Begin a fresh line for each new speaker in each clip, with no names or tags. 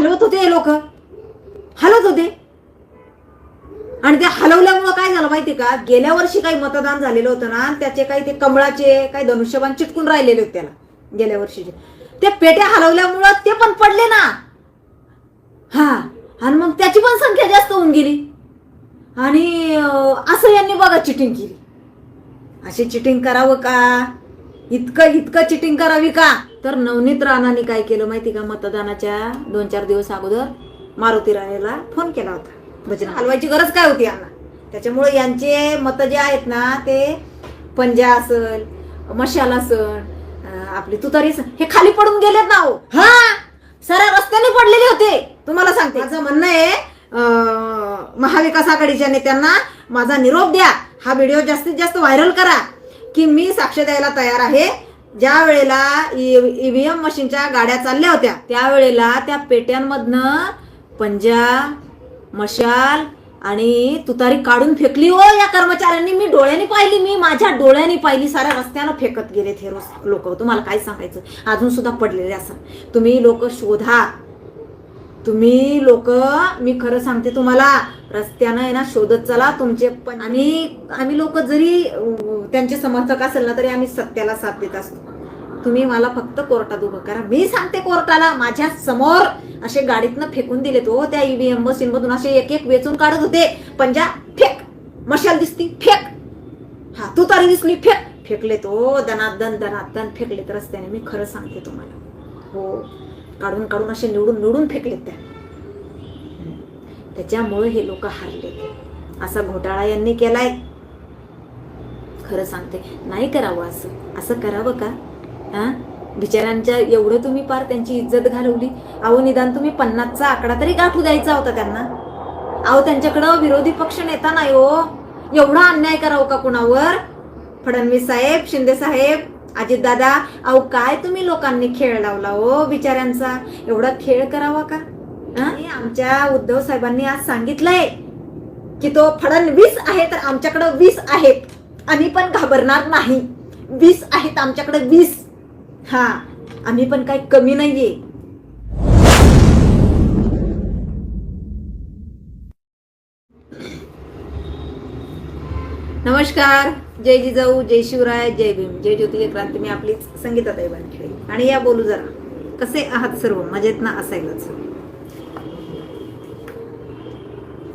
हलवत होते हे लोक? हलत होते? आणि ते हलवल्यामुळं काय झालं माहिती का? गेल्या वर्षी काही मतदान झालेलं होतं ना त्याचे काही ते कमळाचे काही धनुष्यबाण चिटकून राहिलेले होते त्याला गेल्या वर्षीचे. ते पेट्या हलवल्यामुळं ते पण पडले ना! हा आणि मग त्याची पण संख्या जास्त होऊन गेली. आणि असं यांनी बघा चिटिंग केली. अशी चिटिंग करावं का? इतकं इतकं चिटिंग करावी का? तर नवनीत राणाने काय केलं माहिती का? मतदानाच्या दोन चार दिवस अगोदर मारुती राणेला फोन केला होता. भजन हलवायची गरज काय होती यांना? त्याच्यामुळे यांचे मत जे आहेत ना ते पंजा असल मशाल असल आपली तुतारी हे खाली पडून गेलेत ना हो. हा? सरळ रस्त्याने पडलेले होते. तुम्हाला सांगते. माझं म्हणणं आहे महाविकास आघाडीच्या नेत्यांना माझा निरोप द्या. हा व्हिडिओ जास्तीत जास्त व्हायरल करा की मी साक्ष द्यायला तयार आहे. ज्या वेळेला e- ईव्हीएम मशीनच्या गाड्या चालल्या होत्या त्यावेळेला त्या पेट्यांमधनं पंजा मशाल आणि तुतारी काढून फेकली. हो या कर्मचाऱ्यांनी मी डोळ्यांनी पाहिली मी माझ्या डोळ्यांनी पाहिली. साऱ्या रस्त्यानं फेकत गेले हे लोक. तुम्हाला काय सांगायचं? अजून सुद्धा पडलेले असं. तुम्ही लोक शोधा. तुम्ही लोक मी खरं सांगते तुम्हाला रस्त्यानं आहे ना शोधत चला तुमचे पण. आणि आम्ही लोक जरी त्यांचे समर्थक असेल ना तरी आम्ही सत्याला साथ देत असतो. तुम्ही मला फक्त कोर्टात उभं करा. मी सांगते कोर्टाला माझ्यासमोर असे गाडीतनं फेकून दिलेत. हो त्या ईव्हीएम मशीन मधून असे एक एक वेचून काढत होते. पंजा फेक मशाल दिसती फेक. हा तू तारी दिसली फेक. फेकले तो हो, दनादन दनादन तर रस्त्याने. मी खरं सांगते तुम्हाला. हो. काढून काढून असे निवडून निवडून फेकलेत त्या. त्याच्यामुळे हे लोक हारले. असा घोटाळा यांनी केलाय. खरं सांगते नाही करावं असं. असं करावं का? हा? बिचाऱ्यांच्या एवढं तुम्ही पार त्यांची इज्जत घालवली. अहो निदान तुम्ही पन्नासचा आकडा तरी गाठू द्यायचा होता त्यांना. अहो त्यांच्याकडं विरोधी पक्ष नेता नाही हो. एवढा अन्याय करावं का कुणावर? फडणवीस साहेब शिंदे साहेब अजितदादा अहो काय तुम्ही लोकांनी खेळ लावला हो बिचाऱ्यांचा? एवढा खेळ करावा का? हा? आमच्या उद्धव साहेबांनी आज सांगितलंय की तो फडणवीस आहे तर आमच्याकडे वीस आहेत. आम्ही पण घाबरणार नाही. वीस आहेत आमच्याकडे वीस. हा आम्ही पण काही कमी नाहीये. नमस्कार. जय जिजाऊ जय शिवराय जय भीम जय ज्योतिले क्रांती. मी आपली संगीताताई बांधली आणि या बोलू जरा कसे आहात सर्व? मजेत ना असायलाच.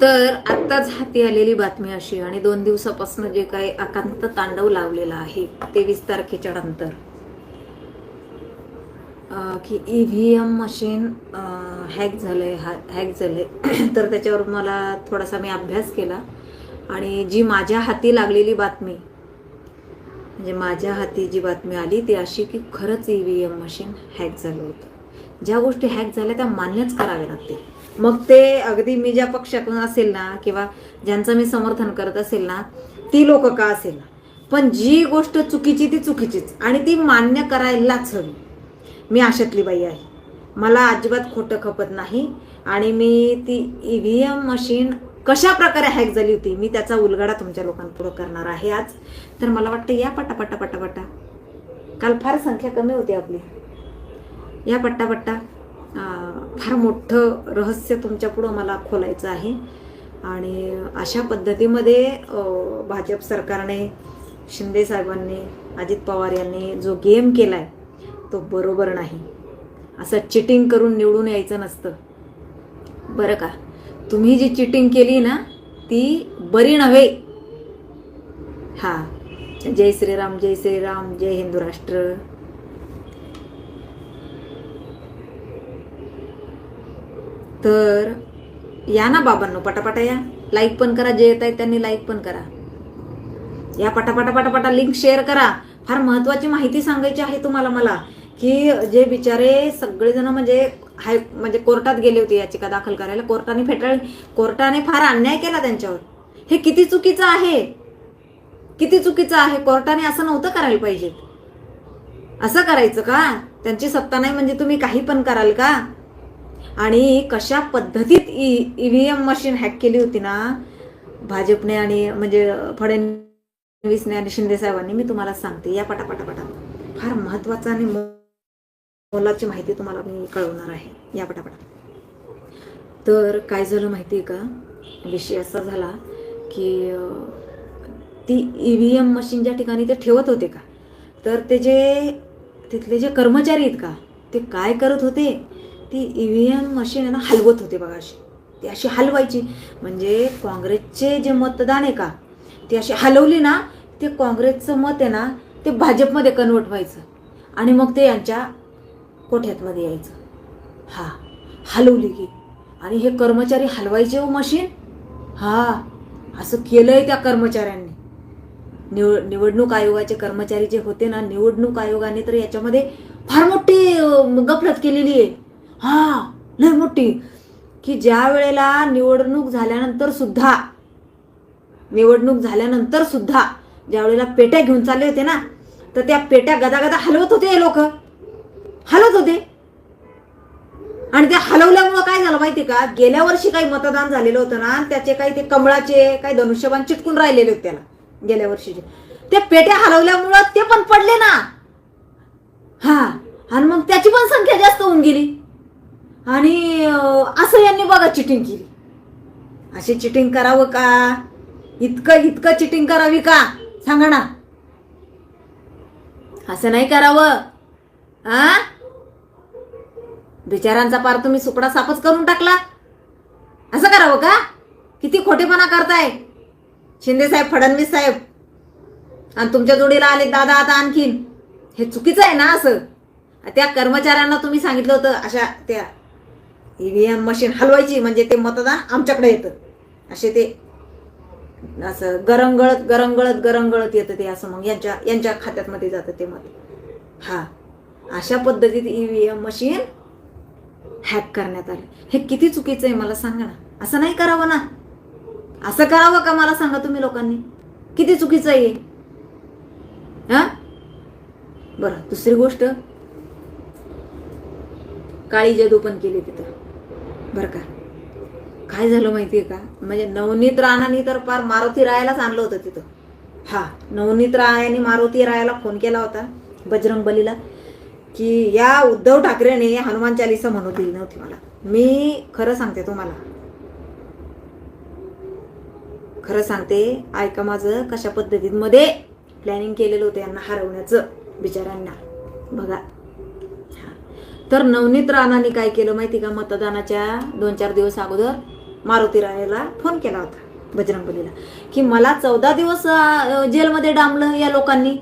तर आत्ताच हाती आलेली बातमी अशी आणि दोन दिवसापासून जे काही आकांत तांडव लावलेला आहे तेवीस तारखेच्या नंतर. की E V M machine hack झालंय हॅक झालंय. तर त्याच्यावर मला थोडासा मी अभ्यास केला. आणि जी माझ्या हाती लागलेली बातमी म्हणजे माझ्या हाती जी बातमी आली ती अशी की खरंच E V M machine hack झालं होतं. ज्या गोष्टी हॅक झाल्या त्या मान्यच कराव्या लागतील. मग ते अगदी मी ज्या पक्षातून असेल ना किंवा ज्यांचं मी समर्थन करत असेल ना ती लोक का असेल? ना पण जी गोष्ट चुकीची ती चुकीचीच. आणि ती मान्य करायलाच हवी. मी आशातली बाई आहे. मला अजिबात खोटं खपत नाही. आणि मी ती ई व्ही एम मशीन कशा प्रकारे हॅक झाली होती मी त्याचा उलगडा तुमच्या लोकांपुढं करणार आहे आज. तर मला वाटतं या पट्टा पट्टा पट्टा पट्टा काल फार संख्या कमी होती आपली. या पट्टा पट्टा फार मोठं रहस्य तुमच्यापुढं मला खोलायचं आहे. आणि अशा पद्धतीमध्ये भाजप सरकारने शिंदे साहेबांनी अजित पवार यांनी जो गेम केला आहे तो बरोबर नाही. असं चिटिंग करून निवडून यायचं नसतं. बरं का? तुम्ही जी चिटिंग केली ना ती बरी नव्हे. हा. जय श्रीराम जय श्रीराम जय हिंदू राष्ट्र. तर या ना बाबांनो पटापटा या. लाईक पण करा जे येत आहेत त्यांनी लाईक पण करा. या पटापटा पटापटा लिंक शेअर करा. फार महत्वाची माहिती सांगायची आहे तुम्हाला मला की जे बिचारे सगळेजण म्हणजे हाय म्हणजे कोर्टात गेले होते याचिका दाखल करायला. कोर्टाने फेटाळ कोर्टाने फार अन्याय केला त्यांच्यावर. हे किती चुकीचं आहे? किती चुकीचं आहे? कोर्टाने असं नव्हतं करायला पाहिजे. असं करायचं का? त्यांची सत्ता नाही म्हणजे तुम्ही काही पण कराल का? आणि कशा पद्धतीत EVM V M machine hack केली होती ना? भाजपने आणि म्हणजे फडणवीसने आणि शिंदे साहेबांनी मी तुम्हाला सांगते. या पटापटापटा फार महत्त्वाचा आणि मोलाची माहिती तुम्हाला मी कळवणार आहे. या पटापटा. तर काय झालं माहिती आहे का? विषय असा झाला की ती ई व्ही एम मशीन ज्या ठिकाणी ते ठेवत होते का? तर ते जे तिथले जे कर्मचारी आहेत का? ते काय करत होते? ती ई व्ही एम मशीन आहे ना हलवत होते बघा अशी. ती अशी हलवायची. म्हणजे काँग्रेसचे जे मतदान आहे का ती अशी हलवली ना ते काँग्रेसचं मत आहे ना ते भाजपमध्ये कन्वर्ट व्हायचं. आणि मग ते यांच्या कोठ्यातमध्ये यायचं? हा हलवली की. आणि हे कर्मचारी हलवायचे हो मशीन? हा असं केलंय त्या कर्मचाऱ्यांनी. निव निवडणूक आयोगाचे कर्मचारी जे होते ना निवडणूक आयोगाने तर याच्यामध्ये फार मोठी गफलत केलेली आहे. हा लय मोठी. की ज्या वेळेला निवडणूक झाल्यानंतर सुद्धा निवडणूक झाल्यानंतर सुद्धा ज्या वेळेला पेट्या घेऊन चालले होते ना तर त्या पेट्या गदागदा हलवत होते हे लोक. हलत होते. आणि ते हलवल्यामुळं काय झालं माहिती का? गेल्या वर्षी काही मतदान झालेलं होतं ना त्याचे काही ते कमळाचे काही धनुष्यबाण चिटकून राहिलेले होते त्याला गेल्या वर्षीचे. ते पेट्या हलवल्यामुळं ते पण पडले ना. हा आणि मग त्याची पण संख्या जास्त होऊन गेली. आणि असं यांनी बघा चिटिंग केली. अशी चिटिंग करावं का? इतकं इतकं चिटिंग करावी का? सांगा ना. असं नाही करावं. हा बिचारांचा पार तुम्ही सुकडा सापच करून टाकला. असं करावं का? किती खोटेपणा करताय. शिंदे साहेब फडणवीस साहेब. आणि तुमच्या जोडीला आले दादा आता आणखीन. हे चुकीचं आहे ना असं? त्या कर्मचाऱ्यांना तुम्ही सांगितलं होतं अशा त्या ईव्हीएम मशीन हलवायची म्हणजे ते मतदान आमच्याकडे येतं. असे ते असं गरंगळत गरंगळत गरंगळत येतं ते असं मग यांच्या यांच्या खात्यातमध्ये जातं ते मत. हा. अशा पद्धतीत ईव्हीएम मशीन हॅक करण्यात आले. हे किती चुकीचं आहे मला सांगा ना. असं नाही करावं ना. असं करावं का मला सांगा तुम्ही लोकांनी? किती चुकीचं आहे हा? बरं दुसरी गोष्ट. काळी जादू पण केली तिथं. बरं का? काय झालं माहितीये का? म्हणजे नवनीत राणानी तर फार मारुती रायालाच आणलं होतं तिथं. हा नवनीत रायाने मारुती रायाला फोन केला होता बजरंग बलीला की या उद्धव ठाकरेने हनुमान चालिसा म्हणू दिली नव्हती मला. मी खरं सांगते तुम्हाला. खरं सांगते ऐका माझं कशा पद्धतीमध्ये प्लॅनिंग केलेलं होतं यांना हरवण्याचं बिचाऱ्यांना. बघा. तर नवनीत राणाने काय केलं माहिती का? मतदानाच्या दोन चार दिवस अगोदर मारुती रायला फोन केला होता बजरंगबलीला. की मला चौदा दिवस जेलमध्ये डांबलं या लोकांनी.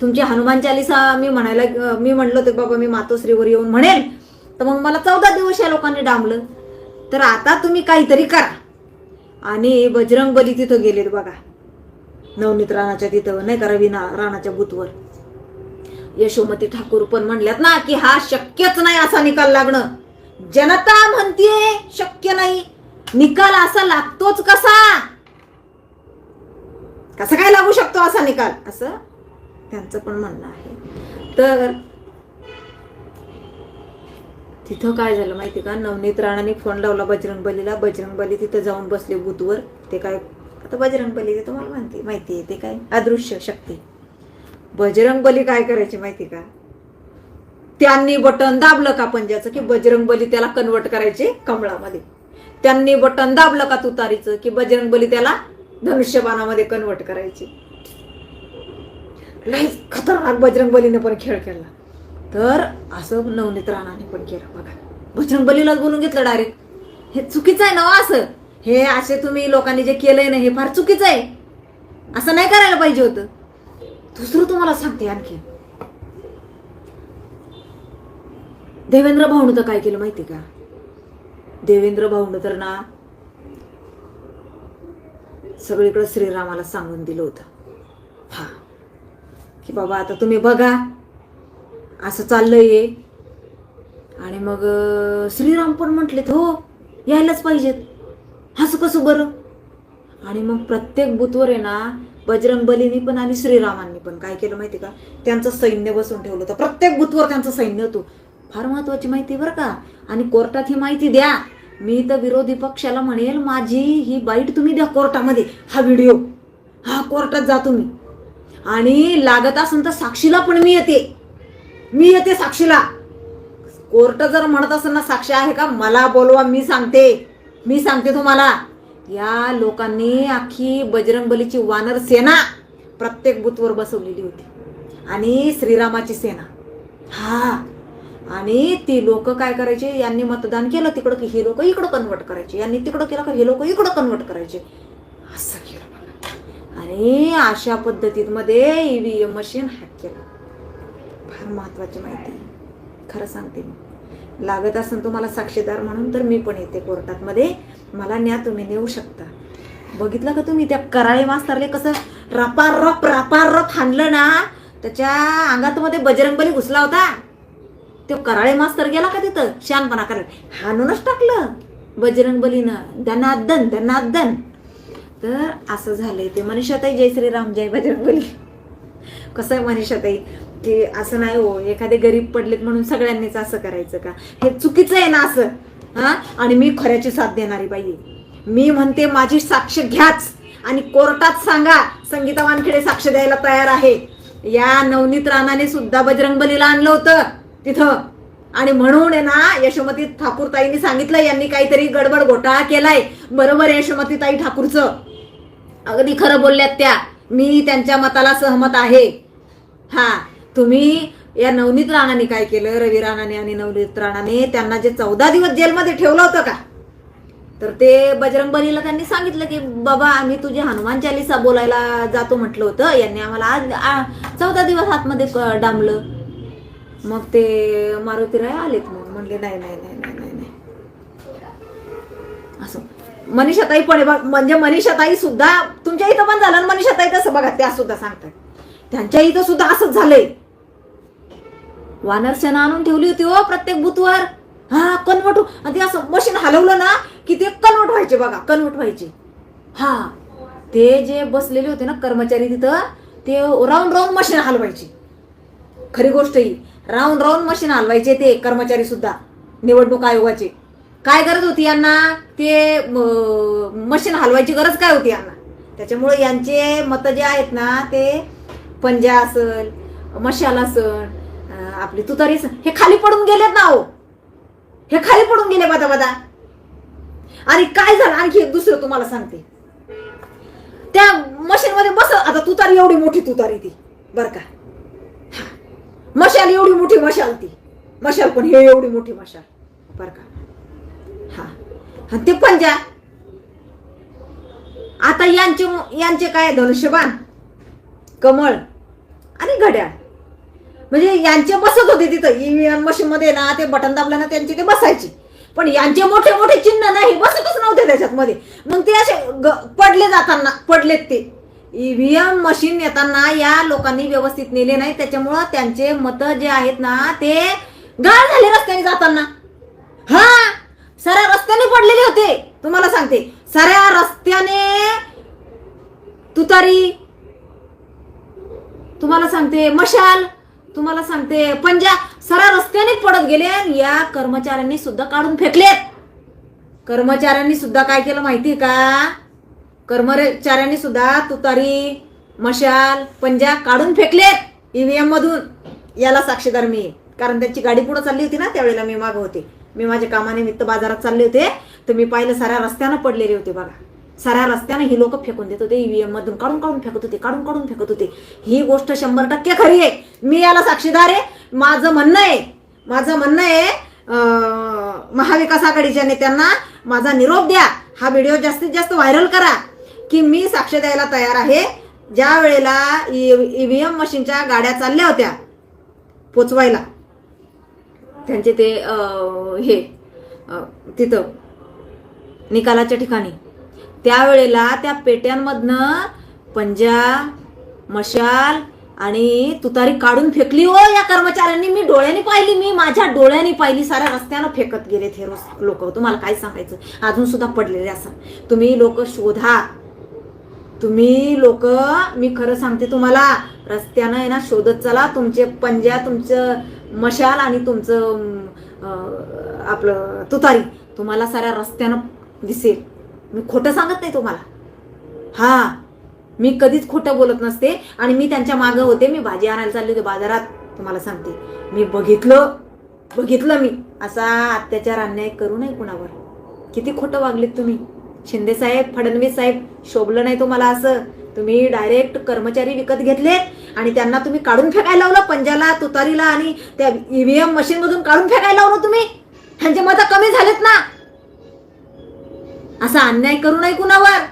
तुमची हनुमान चालिसा मी म्हणायला मी म्हणलो होते बाबा मी मातोश्रीवर येऊन म्हणेल. तर मग मला चौदा दिवस या लोकांनी डांबलं. तर आता तुम्ही काहीतरी करा. आणि बजरंग बली तिथं गेलेत बघा. नवनीत राणाच्या तिथं नाही का रवीना राणाच्या बुथवर. यशोमती ठाकूर पण म्हणल्यात ना की हा शक्यच नाही असा निकाल लागणं. जनता म्हणतीये शक्य नाही. निकाल असा लागतोच कसा? कसा काय लागू शकतो असा निकाल? असं त्यांचं पण म्हणणं आहे. तर तिथं काय झालं माहिती का? नवनीत राणाने फोन लावला बजरंग बलीला. बजरंग बली तिथं जाऊन बसले बूथवर. ते काय आता बजरंग बली ते तुम्हाला माहिती माहिती आहे ते काय अदृश्य शक्ती. बजरंग बली काय करायची माहिती का? त्यांनी बटन दाबलं का पंजाचं की बजरंग बली त्याला कन्वर्ट करायचे कमळामध्ये. त्यांनी बटन दाबलं का तुतारीचं? की बजरंग बली त्याला धनुष्यबाणामध्ये कन्वर्ट करायची. लई खतरनाक बजरंग बलीने पण खेळ खेळला तर असं नवनीत राणाने पण केलं. बघा बजरंग बलीलाच बोलून घेतलं डायरेक्ट हे चुकीचं आहे ना हो असं? हे असे तुम्ही लोकांनी जे केलंय ना हे फार चुकीचं आहे. असं नाही करायला पाहिजे होतं. दुसरं तुम्हाला सांगते आणखी. देवेंद्र भाऊनं तर काय केलं माहिती का? देवेंद्र भाऊनं तर ना सगळीकडं श्रीरामाला सांगून दिलं होतं. हा. की बाबा आता तुम्ही बघा. असं चाललं आहे आणि मग श्रीराम पण म्हटलेत हो यायलाच पाहिजेत. असं कसं बरं? आणि मग प्रत्येक बुथवर आहे ना बजरंग बलीनी पण आणि श्रीरामांनी पण काय केलं माहिती का? त्यांचं सैन्य बसून ठेवलं होतं. प्रत्येक बुथवर त्यांचं सैन्य होतं. फार महत्वाची माहिती बरं का? आणि कोर्टात ही माहिती द्या. मी तर विरोधी पक्षाला म्हणेल माझी ही बाईट तुम्ही द्या कोर्टामध्ये. हा व्हिडिओ. हा कोर्टात जा तुम्ही. आणि लागत असेल तर साक्षीला पण मी येते. मी येते साक्षीला. कोर्ट जर म्हणत असेल ना साक्षी आहे का? मला बोलवा मी सांगते. मी सांगते तुम्हाला. या लोकांनी अख्खी बजरंगबलीची वानर सेना प्रत्येक बूथवर बसवलेली होती. आणि श्रीरामाची सेना. हा. आणि ती लोक काय करायचे? यांनी मतदान केलं तिकडं की हे लोक इकडं कन्वर्ट करायचे. यांनी तिकडं केलं का हे लोक इकडं कन्वर्ट करायचे. असं केलं. आणि अशा पद्धतीमध्ये ईव्हीएम मशीन हॅक केलं. फार महत्वाची माहिती. आहे. खरं सांगते मी. लागत असेल तुम्हाला साक्षीदार म्हणून तर मी पण येते कोर्टात मध्ये मला न्या तुम्ही नेऊ शकता. बघितलं का तुम्ही त्या कराळे मास्तरले कसं रपारप रपारप हाणलं ना? त्याच्या अंगात मध्ये बजरंगबली घुसला होता. तो कराळे मास्तर गेला का तिथं? शानपणा करायला. हाणूनच टाकलं बजरंगबलीनं. त्यांना अद्दन त्यांना तर असं झालंय ते. मनीषाताई जय श्रीराम जय बजरंगबली कसं आहे मनीषाताई? की असं नाही हो एखादे गरीब पडलेत म्हणून सगळ्यांनीच असं करायचं का? हे चुकीचं आहे ना असं हा? आणि मी खऱ्याची साथ देणारी बाई मी म्हणते माझी साक्ष घ्याच आणि कोर्टात सांगा संगीता वानखेडे साक्ष द्यायला तयार आहे. या नवनीत राणाने सुद्धा बजरंगबलीला आणलं होतं तिथं. आणि म्हणून आहे ना यशोमती ठाकूर ताईंनी सांगितलं यांनी काहीतरी गडबड घोटाळा केलाय. बरोबर यशोमतीताई यशोमती ताई ठाकूरचं. अगदी खरं बोलल्यात त्या. मी त्यांच्या मताला सहमत आहे. हा तुम्ही या नवनीत राणाने काय केलं? रवी राणाने आणि नवनीत राणाने त्यांना जे चौदा दिवस जेलमध्ये ठेवलं होतं का? तर ते बजरंगबलीला त्यांनी सांगितलं की बाबा आम्ही तुझे हनुमान चालिसा बोलायला जातो म्हटलं होतं. यांनी आम्हाला आज चौदा दिवस आतमध्ये क- डांबलं. मग ते मारुतीराय आलेत मग. म्हणले नाही नाही नाही नाही नाही नाही असं मनीषाताई पण बघ, म्हणजे मनीषाताई सुद्धा तुमच्या इथं पण झालं मनीषाताई तसं बघा त्या सुद्धा सांगतात. त्यांच्या इथं सुद्धा असंच झालंय. वानरसेना आणून ठेवली होती हो प्रत्येक बुथवर. हा कन्वर्ट हो. आणि ते असं मशीन हलवलं ना की ते कन्वर्ट व्हायचे बघा कन्वर्ट व्हायचे. हा ते जे बसलेले होते ना कर्मचारी तिथं ते राऊंड राऊंड मशीन हलवायची. खरी गोष्ट ही राऊंड राऊंड मशीन हलवायचे ते कर्मचारी सुद्धा निवडणूक आयोगाचे. काय गरज होती यांना? ते मशीन हलवायची गरज काय होती यांना? त्याच्यामुळे यांचे मतं जे आहेत ना ते पंजा असल मशाल असल आपली तुतारी असल, हे खाली पडून गेलेत ना हो हे खाली पडून गेले बदा बदा. आणि काय झालं? आणखी एक दुसरं तुम्हाला सांगते. त्या मशीनमध्ये बस आता तुतारी एवढी मोठी तुतारी ती बर का. हा. मशाल एवढी मोठी मशाल ती. मशाल पण हे एवढी मोठी मशाल बर का. हा. हा ते पंजा आता यांचे यांचे काय धनुष्यबाण कमळ आणि घड्याळ. म्हणजे यांचे बसत होते तिथं. ईव्हीएम मशीन मध्ये ना ते बटन दाबलं ना त्यांचे ते बसायचे. पण यांचे मोठे मोठे चिन्ह नाही बसतच नव्हते त्याच्यात मध्ये मग ते असे ग- पडले जाताना पडलेत ते. ईव्हीएम मशीन येताना या लोकांनी व्यवस्थित नेले नाही. त्याच्यामुळं त्यांचे मतं जे आहेत ना ते गाळ झाले रस्त्याने जाताना. हा! साऱ्या रस्त्याने पडलेले होते. तुम्हाला सांगते. साऱ्या रस्त्याने तुतारी तुम्हाला सांगते मशाल तुम्हाला सांगते पंजा सारा रस्त्याने पडत गेले या कर्मचाऱ्यांनी सुद्धा काढून फेकलेत. कर्मचाऱ्यांनी सुद्धा काय केलं माहितीये का? कर्मचाऱ्यांनी सुद्धा तुतारी मशाल पंजा काढून फेकलेत ईव्हीएम मधून. याला साक्षीदार मी. कारण त्यांची गाडी पुढे चालली होती ना त्यावेळेला मी माग होते. मी माझ्या कामानिमित्त बाजारात चालले होते तर मी पाहिलं साऱ्या रस्त्यानं पडलेले होते बघा. साऱ्या रस्त्यानं ही लोक फेकून देत होते ईव्हीएम मधून काढून काढून फेकत होते काढून काढून फेकत होते. ही गोष्ट शंभर टक्के खरी आहे. मी याला साक्षीदार आहे. माझं म्हणणं आहे माझं म्हणणं आहे अं, महाविकास आघाडीच्या नेत्यांना माझा निरोप द्या. हा व्हिडिओ जास्तीत जास्त व्हायरल करा की मी साक्ष द्यायला तयार आहे. ज्या वेळेला ईव्हीएम मशीनच्या गाड्या चालल्या होत्या पोचवायला त्यांचे ते हे तिथं निकालाच्या ठिकाणी. त्यावेळेला त्या पेट्यांमधनं पंजा मशाल आणि तुतारी काढून फेकली. हो या कर्मचाऱ्यांनी मी डोळ्यांनी पाहिली मी माझ्या डोळ्यांनी पाहिली. साऱ्या रस्त्यानं फेकत गेले हे लोक. तुम्हाला काय सांगायचं? अजून सुद्धा पडलेले असा. तुम्ही लोक शोधा. तुम्ही लोक मी खरं सांगते तुम्हाला रस्त्यानं आहे ना शोधत चला. तुमचे पंजा तुमचं मशाल आणि तुमचं आपलं तुतारी तुम्हाला साऱ्या रस्त्यानं दिसेल. मी खोटं सांगत नाही तुम्हाला. हा मी कधीच खोटं बोलत नसते आणि मी त्यांच्या मागं होते. मी भाजी आणायला चालले होते बाजारात. तुम्हाला सांगते. मी बघितलं बघितलं मी. असा अत्याचार अन्याय करू नये कुणावर. किती खोटं वागलीत तुम्ही. शिंदे साहेब फडणवीस साहेब शोभलं नाही तुम्हाला असं. तुम्ही डायरेक्ट कर्मचारी विकत घेतलेत आणि त्यांना तुम्ही काढून फेकायला लावलं पंजाला तुतारीला आणि त्या ईव्हीएम मशीन मधून काढून फेकायला लावलं तुम्ही? त्यांचे मत कमी झालेत ना? असा अन्याय करू नये कुणावर?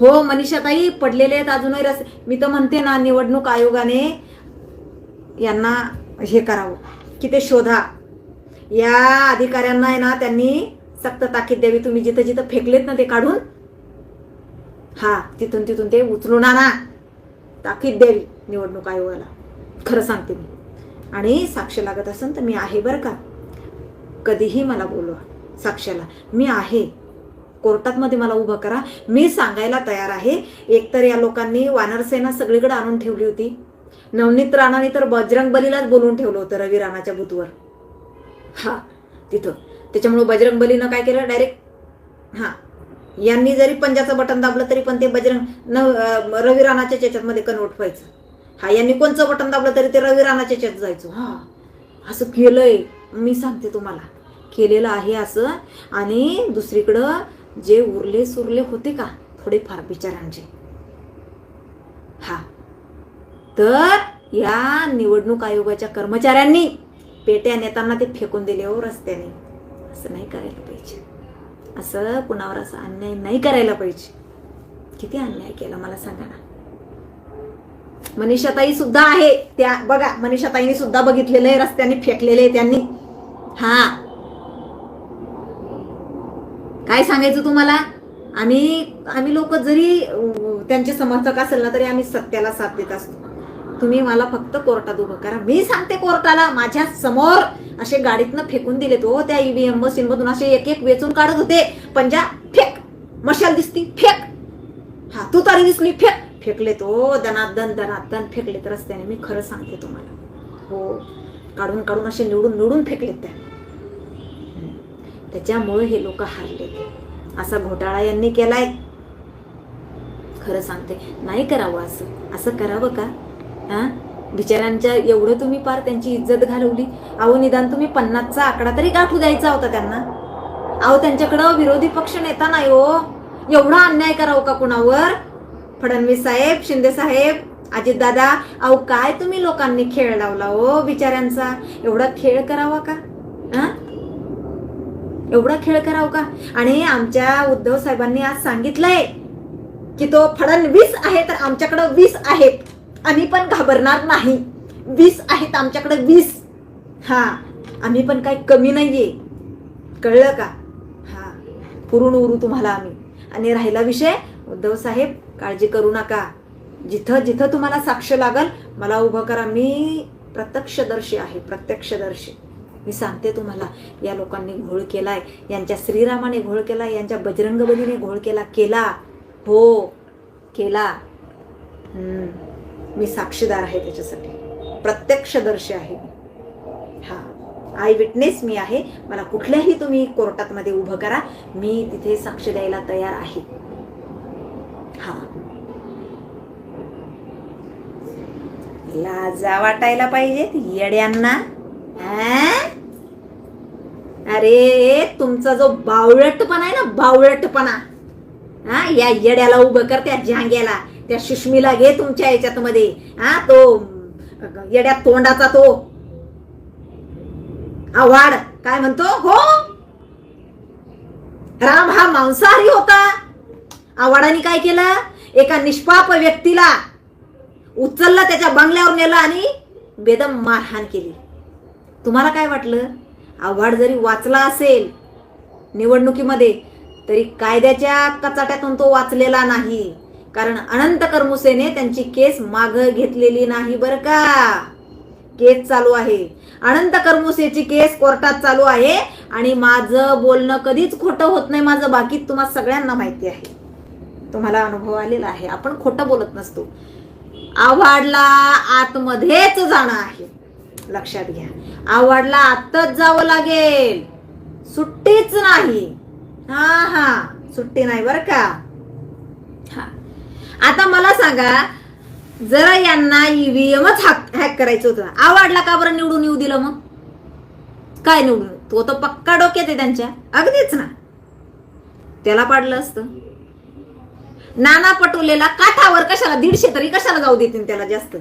हो मनीषाताई पडलेले आहेत अजूनही रस मी तर म्हणते ना निवडणूक आयोगाने यांना हे करावं की ते शोधा. या अधिकाऱ्यांना आहे ना त्यांनी सक्त ताकीद द्यावी. तुम्ही जिथं जिथं फेकलेत ना ते काढून हा तिथून तिथून ते उचलून आणा. ताकीद द्यावी निवडणूक आयोगाला. खरं सांगते मी. आणि साक्ष लागत असेल तर मी आहे बरं का? कधीही मला बोलवा साक्षाला. मी आहे. कोर्टात मध्ये मला उभं करा. मी सांगायला तयार आहे. एकतर या लोकांनी वानरसेना सगळीकडे आणून ठेवली होती. नवनीत राणाने तर बजरंग बलीलाच बोलून ठेवलं होतं रवी राणाच्या बुथवर. हा तिथं. त्याच्यामुळे बजरंग बलीनं काय केलं? डायरेक्ट हा यांनी जरी पंजाचं बटन दाबलं तरी पण ते बजरंग न रवी राणाच्या त्याच्यामध्ये कन्वर्ट व्हायचं. हा यांनी कोणचं बटन दाबलं तरी ते रवी राणाच्या याच्यात जायचं. हा असं केलंय. मी सांगते तुम्हाला. केलेलं आहे असं. आणि दुसरीकडं जे उरले सुरले होते का? थोडेफार बिचारांचे. हा. तर या निवडणूक आयोगाच्या कर्मचाऱ्यांनी पेट्या नेताना ते फेकून दिले हो रस्त्याने. असं नाही करायला पाहिजे. असं कुणावर असं अन्याय नाही करायला पाहिजे. किती अन्याय केला मला सांगा ना. मनीषाताई सुद्धा आहे त्या बघा मनीषाताईने सुद्धा बघितलेलं आहे रस्त्याने फेकलेले आहे त्यांनी. हा. काय सांगायचं तुम्हाला? आम्ही आम्ही लोक जरी त्यांचे समर्थक असेल ना तरी आम्ही सत्याला साथ देत असतो. तुम्ही मला फक्त कोर्टात उभं करा. मी सांगते कोर्टाला माझ्यासमोर असे गाडीतनं फेकून दिले तो हो, त्या ईव्हीएम मशीन मधून असे एक एक वेचून काढत होते. पंजा फेक मशाल दिसती फेक. हा तू तारी दिसली फेक. फेकले तो दनादन दनादन तर रस्त्याने. मी खरं सांगते तुम्हाला. हो काढून काढून असे निवडून निवडून फेकलेत त्या. त्याच्यामुळे हे लोक हारले. असा घोटाळा यांनी केलाय. खरं सांगते. नाही करावं असं. असं करावं का? हा? बिचाऱ्यांच्या एवढं तुम्ही पार त्यांची इज्जत घालवली. अहो निदान तुम्ही पन्नासचा आकडा तरी गाठू द्यायचा होता त्यांना. अहो त्यांच्याकडं विरोधी पक्ष नेता नाही हो. एवढा अन्याय करावं का कुणावर? फडणवीस साहेब शिंदे साहेब अजितदादा अहो काय तुम्ही लोकांनी खेळ लावला हो बिचाऱ्यांचा? एवढा खेळ करावा का? हा? एवढा खेळ करावं का? आणि आमच्या उद्धव साहेबांनी आज सांगितलंय की तो फडणवीस आहे तर आमच्याकडं वीस आहेत. आम्ही पण घाबरणार नाही. वीस आहेत आमच्याकडे वीस. हा आम्ही पण काही कमी नाहीये. कळलं का? हा पुरून उरू तुम्हाला आम्ही. आणि राहिला विषय उद्धव साहेब काळजी करू नका. जिथं जिथं तुम्हाला साक्ष लागल मला उभं करा. मी प्रत्यक्षदर्शी आहे प्रत्यक्षदर्शी. मी सांगते तुम्हाला या लोकांनी घोळ केलाय. यांच्या श्रीरामाने घोळ केला यांच्या बजरंगबलीने घोळ केला केला. हो केला. हम्म. मी साक्षीदार आहे त्याच्यासाठी. प्रत्यक्षदर्शी आहे मी. हा. आय विटनेस मी आहे. मला कुठल्याही तुम्ही कोर्टात मध्ये उभं करा. मी तिथे साक्ष द्यायला तयार आहे. हा. लाजा वाटायला पाहिजेत येड्यांना. अरे तुमचा जो बावळटपणा आहे ना बावळटपणा. हा या येड्याला उभं कर त्या जांग्याला त्या सुष्मीला घे तुमच्या याच्यात मध्ये हा तो येड्या तोंडाचा तो. आवाड काय म्हणतो? हो? राम हा मांसाहारी होता. आवाडाने काय केलं? एका निष्पाप व्यक्तीला उचललं त्याच्या बंगल्यावर नेलं आणि बेदम मारहाण केली. तुम्हाला काय वाटलं? आव्हाड जरी वाचला असेल निवडणुकीमध्ये तरी कायद्याच्या कचाट्यातून तो वाचलेला नाही. कारण अनंत करमुसेने त्यांची केस माग घेतलेली नाही बरं का? केस चालू आहे. अनंत करमुसेची केस कोर्टात चालू आहे आणि माझं बोलणं कधीच खोटं होत नाही माझं बाकी तुम्हाला सगळ्यांना माहिती आहे. तुम्हाला अनुभव आलेला आहे. आपण खोटं बोलत नसतो. आव्हाडला आतमध्येच जाणं आहे. लक्षात घ्या. आव्हाडला आत्ताच जावं लागेल. सुट्टीच नाही. हा हा. सुट्टी नाही बरं का? हा. आता मला सांगा जरा यांना ईव्हीएमच हॅक हॅक करायचं होतं. आवडला का बरं निवडून येऊ दिलं मग? काय निवडून? तो तर पक्का डोक्यात आहे त्यांच्या. अगदीच ना. त्याला पाडलं असतं. नाना पटोलेला काठावर कशाला दीडशे तरी कशाला जाऊ देतील त्याला जास्त?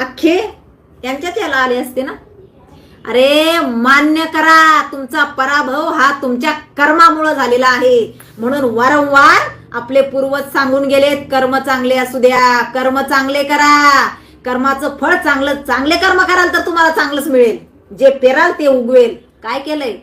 अख्खे त्यांच्याच याला आले असते ना? अरे मान्य करा तुमचा पराभव हा तुमच्या कर्मामुळे झालेला आहे. म्हणून वारंवार आपले पूर्वज सांगून गेलेत कर्म चांगले असू द्या कर्म चांगले करा. कर्माचं फळ चांगलं चांगले कर्म कराल तर तुम्हाला चांगलंच मिळेल. जे पेराल ते उगवेल. काय केलंय?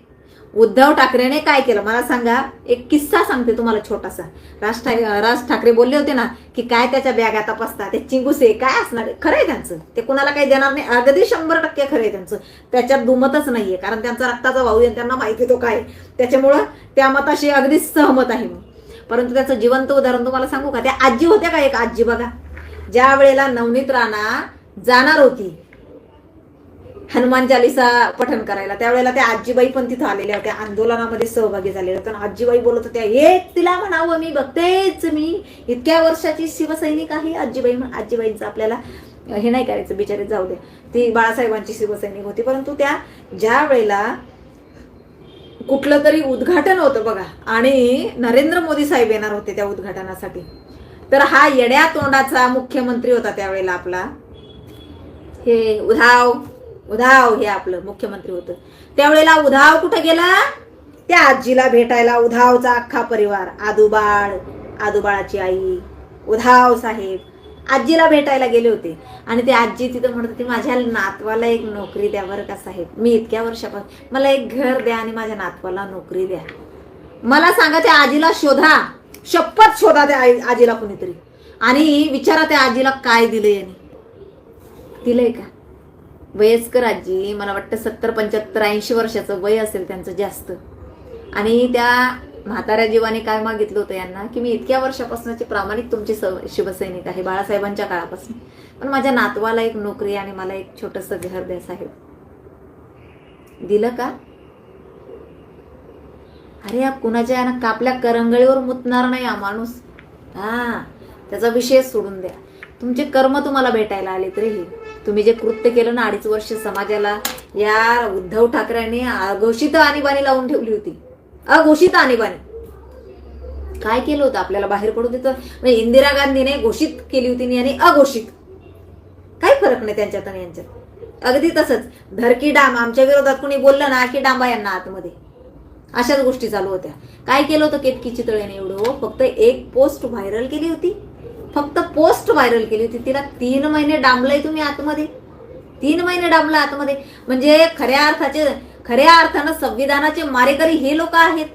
उद्धव ठाकरेने काय केलं? मला सांगा एक किस्सा सांगते तुम्हाला छोटासा. राज ठाकरे राज ठाकरे बोलले होते ना की काय त्याच्या बॅगा तपासता ते चिंगुसे काय असणार? आहे? खरंय त्यांचं. ते कुणाला काही देणार नाही. अगदी शंभर टक्के खरंय त्यांचं. त्याच्यात दुमतच नाहीये कारण त्यांचा रक्ताचा भाऊ आहे त्यांना माहिती तो काय त्याच्यामुळं त्या मताशी अगदी सहमत आहे मी. परंतु त्याचं जिवंत उदाहरण तुम्हाला सांगू का? त्या आजी होत्या का एक आजी बघा? ज्या वेळेला नवनीत राणा जाणार होती हनुमान चालिसा पठण करायला. त्यावेळेला त्या आजीबाई पण तिथं आलेल्या होत्या. आंदोलनामध्ये सहभागी झालेल्या होत्या आजीबाई बोलत होत्या हे तिला म्हणावं मी बघतेच मी इतक्या वर्षाची शिवसैनिक आहे. आजीबाई आजीबाईंचं आपल्याला हे नाही करायचं बिचारे जाऊ दे. ती बाळासाहेबांची शिवसैनिक होती. परंतु त्या ज्या वेळेला कुठलं तरी उद्घाटन होतं बघा आणि नरेंद्र मोदी साहेब येणार होते त्या उद्घाटनासाठी तर हा येड्या तोंडाचा मुख्यमंत्री होता त्यावेळेला आपला. हे उधाव उधाव हे आपलं मुख्यमंत्री होतं. त्यावेळेला उधाव कुठं गेला? त्या आजीला भेटायला उधावचा अख्खा परिवार आदुबाळ आदुबाळाची आई उधाव साहेब आजीला भेटायला गेले होते. आणि ते आजी तिथं म्हणत होती माझ्या नातवाला एक नोकरी द्या बरं का साहेब. मी इतक्या वर्षापासून मला एक घर द्या आणि माझ्या नातवाला नोकरी द्या. मला सांगा त्या आजीला शोधा. शपथ शोधा त्या आई- आजीला कुणीतरी. आणि विचारा त्या आजीला काय दिलं याने. दिलंय का? वयस्कर आजी मला वाटतं सत्तर पंच्याहत्तर ऐंशी वर्षाचं वय असेल त्यांचं जास्त. आणि त्या म्हाताऱ्या जीवाने काय मागितलं होतं यांना की मी इतक्या वर्षापासूनचे प्रामाणिक तुमची शिवसैनिक आहे बाळासाहेबांच्या काळापासून. पण माझ्या नातवाला एक नोकरी आणि मला एक छोटंसं घर द्या साहेब. दिलं का? अरे या कुणाच्या यानं कापल्या करंगळीवर मुतणार नाही हा माणूस. हा त्याचा विषय सोडून द्या. तुमचे कर्म तुम्हाला भेटायला आले तरी हे. तुम्ही जे कृत्य केलं ना अडीच वर्ष समाजाला या उद्धव ठाकरेंनी अघोषित आणीबाणी लावून ठेवली होती. अघोषित आणीबाणी. काय केलं होतं? आपल्याला बाहेर पडू देतं. म्हणजे इंदिरा गांधीने घोषित केली होती आणि अघोषित. काही फरक नाही त्यांच्यात आणि यांच्यात. अगदी तसंच धरकी डाम आमच्या विरोधात कुणी बोललं ना की डांबा यांना आतमध्ये. अशाच गोष्टी चालू होत्या. काय केलं होतं? केतकी चितळेने एवढं? फक्त एक पोस्ट व्हायरल केली होती. फक्त पोस्ट व्हायरल केली होती. तिला तीन महिने डांबलंय तुम्ही आतमध्ये. तीन महिने डांबला आतमध्ये. म्हणजे खऱ्या अर्थाचे खऱ्या अर्थानं संविधानाचे मारेकरी हे लोक आहेत.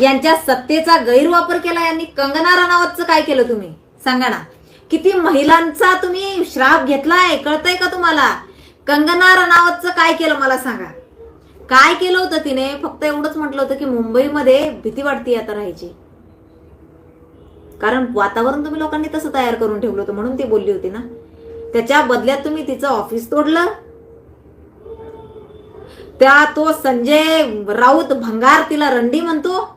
यांच्या सत्तेचा गैरवापर केला यांनी कंगना रनावतचं काय केलं तुम्ही? सांगा ना. किती महिलांचा तुम्ही श्राप घेतलाय कळतंय का तुम्हाला? कंगना रनावतचं काय केलं मला सांगा. काय केलं होतं तिने? फक्त एवढंच म्हटलं होतं की मुंबईमध्ये भीती वाटते आता राहायची. कारण वातावरण तुम्ही लोकांनी तसं तयार करून ठेवलं होतं म्हणून ती बोलली होती ना. त्याच्या बदल्यात तुम्ही तिचं ऑफिस तोडलं. त्या तो संजय राऊत भंगार तिला रंडी म्हणतो.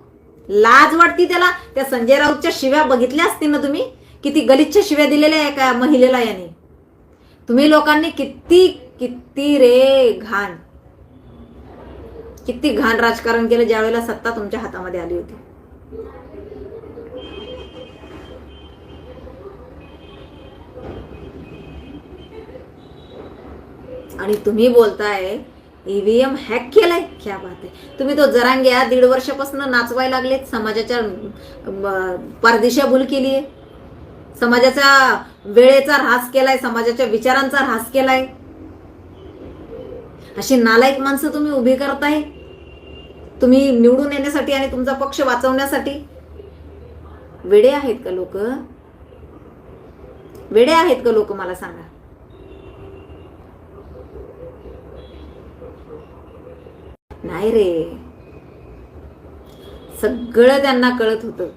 लाज वाटती त्याला. त्या संजय राऊतच्या शिव्या बघितल्या असतील ना तुम्ही? किती गलिच्छ शिव्या दिलेल्या आहे का महिलेला याने? तुम्ही लोकांनी किती किती रे घाण. किती घाण राजकारण केलं ज्यावेळेला सत्ता तुमच्या हातामध्ये आली होती. आणि तुम्ही बोलताय ईव्हीएम हॅक केलाय? क्या बात आहे. तुम्ही तो जरांग्या दीड वर्षापासून नाचवायला लागलेत समाजाच्या अं, भूल केली आहे समाजाचा वेळेचा ऱ्हास केलाय समाजाच्या विचारांचा ऱ्हास केलाय. अशी नालायक माणसं तुम्ही उभी करताय. तुम्ही निवडून येण्यासाठी आणि तुमचा पक्ष वाचवण्यासाठी. वेडे आहेत का लोक? वेडे आहेत का लोक मला सांगा? नाही रे. सगळं त्यांना कळत होतं.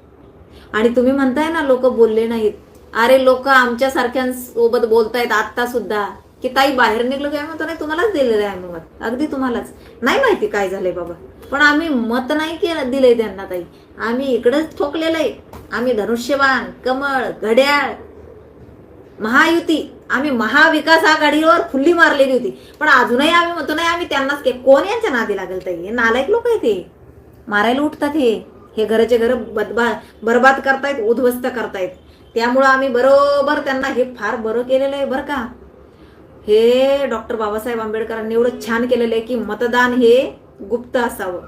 आणि तुम्ही म्हणताय ना लोक बोलले नाहीत. अरे लोक आमच्यासारख्यांसोबत बोलतायत आता सुद्धा. की ताई बाहेर निघलो काय म्हणतो नाही तुम्हालाच दिलेलं आहे आम्ही मत. अगदी तुम्हालाच. नाही माहिती काय झालंय बाबा. पण आम्ही मत नाही केलं दिलंय त्यांना ताई. आम्ही इकडंच ठोकलेलं आहे आम्ही धनुष्यबाण कमळ घड्याळ महायुती. आम्ही महाविकास आघाडीवर खुल्ली मारलेली होती. पण अजूनही आम्ही म्हणतो नाही आम्ही त्यांनाच के कोण यांच्या नादी लागेल ताई? हे नालायक लोक आहे ते मारायला उठतात हे. हे घराचे घर बदबा बरबाद करतायत उद्ध्वस्त करतायत. त्यामुळं आम्ही बरोबर त्यांना हे फार बरं केलेलं आहे बरं का. हे डॉक्टर बाबासाहेब आंबेडकरांनी एवढं छान केलेलं आहे की मतदान हे गुप्त असावं.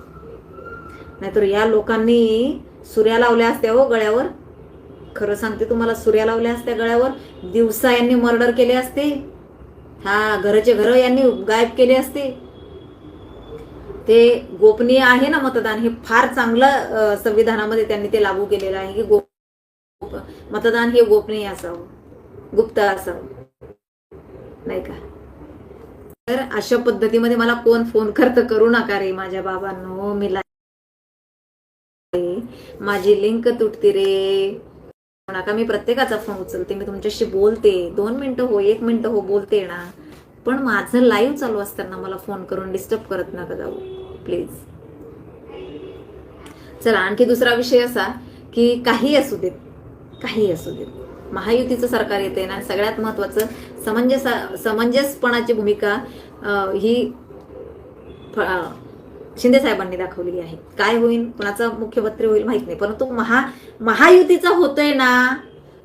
नाहीतर या लोकांनी सूर्या लावल्या असत्या हो गळ्यावर. खरं सांगते तुम्हाला सूर्या लावल्या असत्या गळ्यावर दिवसा यांनी मर्डर केले असते. हा घराचे घर यांनी गायब केले असते. ते गोपनीय आहे ना मतदान? हे फार चांगलं संविधानामध्ये त्यांनी ते लागू केलेलं आहे की गोप मतदान हे गोपनीय असावं गुप्त असावं. नाही का? तर अशा पद्धतीमध्ये मला कोण फोन करत करू नका रे माझ्या बाबांनो मी माझी लिंक तुटती रे. नका मी प्रत्येकाचा फोन उचलते मी तुमच्याशी बोलते. दोन मिनटं हो एक मिनटं हो बोलते ना. पण माझं लाईव्ह चालू असताना मला फोन करून डिस्टर्ब करत नका जाऊ प्लीज चला आणखी दुसरा विषय असा की काही असू देत काही असू देत. महायुतीचं सरकार येते ना सगळ्यात महत्वाचं समंजस समंजसपणाची भूमिका ही शिंदे साहेबांनी दाखवलेली आहे. काय होईल? कुणाचा मुख्यमंत्री होईल माहीत नाही. परंतु महा महायुतीचा होतोय ना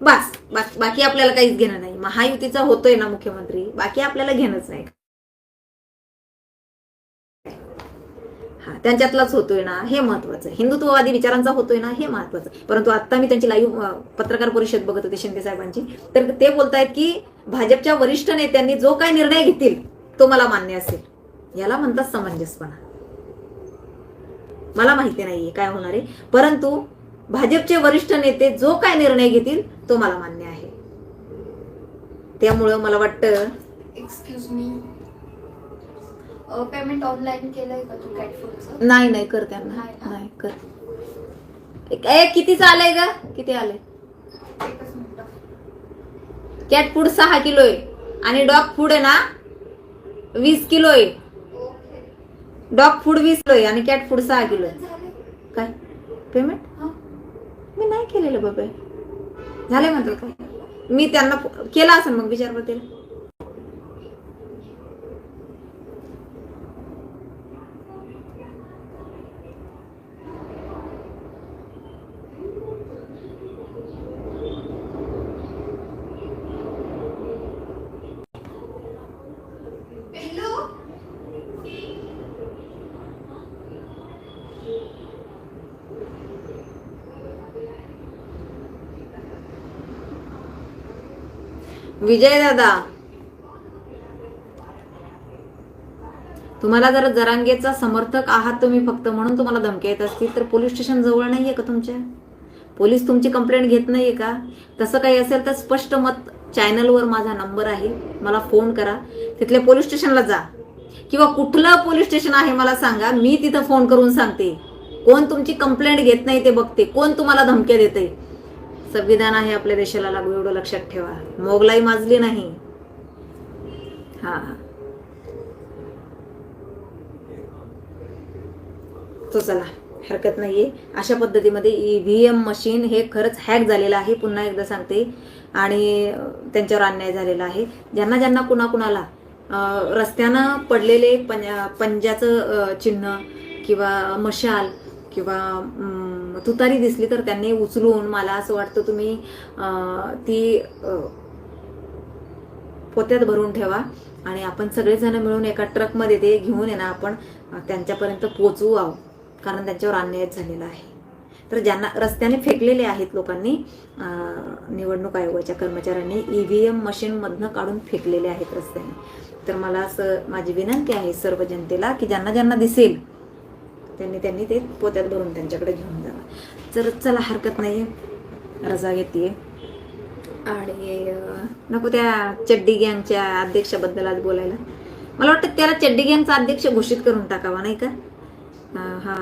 बस बाकी आपल्याला काहीच घेणं नाही. महायुतीचा होतोय ना मुख्यमंत्री बाकी आपल्याला घेणंच नाही. हा त्यांच्यातलाच होतोय ना हे महत्वाचं. हिंदुत्ववादी विचारांचा होतोय ना हे महत्वाचं. परंतु आता मी त्यांची लाईव्ह पत्रकार परिषद बघत होते शिंदे साहेबांची. तर ते बोलतायत की भाजपच्या वरिष्ठ नेत्यांनी जो काय निर्णय घेतील तो मला मान्य असेल. याला म्हणतात समंजसपणा. मला माहिती नाहीये काय होणार आहे. परंतु भाजपचे वरिष्ठ नेते जो काय निर्णय घेतील तो मला मान्य आहे. त्यामुळं मला वाटतं
एक्सक्यूज मी पेमेंट ऑनलाईन केलंय का तू
नाही नाही कर त्यांना.
नाही ना?
नाही कर. ए कितीचं आलंय ग? किती आलंय?
एकच मिनिट.
कॅट फूड सहा किलो आहे आणि डॉग फूड आहे ना वीस किलो आहे डॉग फूड वीस किलो आहे आणि कॅट फूड सहा किलो आहे काय? पेमेंट
हा.
मी नाही केलेलं बाबा. झाले म्हणतात काय मी त्यांना केला असेल मग विचार विजय दादा. तुम्हाला जर जरांगेचा समर्थक आहात तुम्ही फक्त म्हणून तुम्हाला धमक्या येत असतील तर पोलीस स्टेशन जवळ नाहीये का तुमच्या? पोलीस तुमची कंप्लेंट घेत नाहीये का? तसं काही असेल तर स्पष्ट मत चॅनलवर माझा नंबर आहे. मला फोन करा. तिथल्या पोलीस स्टेशनला जा. किंवा कुठलं पोलीस स्टेशन आहे मला सांगा. मी तिथं फोन करून सांगते. कोण तुमची कंप्लेंट घेत नाही ते बघते. कोण तुम्हाला धमक्या देते संविधान आहे आपल्या देशाला लागू एवढं लक्षात ठेवा. मोगलाई माजली नाही. हा. तो चला हरकत नाहीये. अशा पद्धतीमध्ये ईव्हीएम मशीन हे खरंच हॅक झालेलं आहे. पुन्हा एकदा सांगते. आणि त्यांच्यावर अन्याय झालेला आहे. ज्यांना ज्यांना कुणा कुणाला रस्त्यानं पडलेले पं पंजाचं चिन्ह किंवा मशाल किंवा तुतारी दिसली तर त्यांनी उचलून मला असं वाटतं तुम्ही ती पोत्यात भरून ठेवा आणि आपण सगळेजण मिळून एका ट्रकमध्ये ते घेऊन येणार आपण त्यांच्यापर्यंत पोचवू आहोत. कारण त्यांच्यावर अन्याय झालेला आहे. तर ज्यांना रस्त्याने फेकलेले आहेत लोकांनी निवडणूक आयोगाच्या कर्मचाऱ्यांनी ईव्हीएम मशीनमधनं काढून फेकलेले आहेत रस्त्याने. तर मला असं माझी विनंती आहे सर्व जनतेला की ज्यांना ज्यांना दिसेल त्यांनी त्यांनी ते पोत्यात भरून त्यांच्याकडे घेऊन तर चला हरकत नाही रजा घेते आणि नको त्या चड्डी गँगच्या अध्यक्षाबद्दल आज बोलायला. मला वाटतं त्याला चड्डी गँगचा अध्यक्ष घोषित करून टाकावा नाही का? हा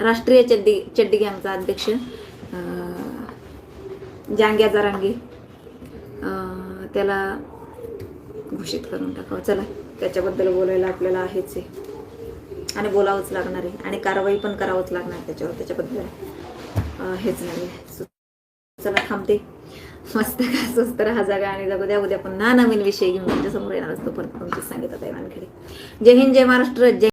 राष्ट्रीय चड्डी चड्डी गँगचा अध्यक्ष जांग्या जरांगी त्याला घोषित करून टाकावं. चला त्याच्याबद्दल बोलायला आपल्याला आहेच आहे. आणि बोलावंच लागणार आहे. आणि कारवाई पण करावंच लागणार त्याच्यावर त्याच्याबद्दल. हेच नाही चला थांबते. मस्त का स्वस्त राहा जागा आणि जगू द्या. उद्या पुन्हा नवीन विषय घेऊन तुमच्यासमोर येणार असतो परत तुमचं सांगितलं आहे वानखेडे. जय हिंद जय महाराष्ट्र जय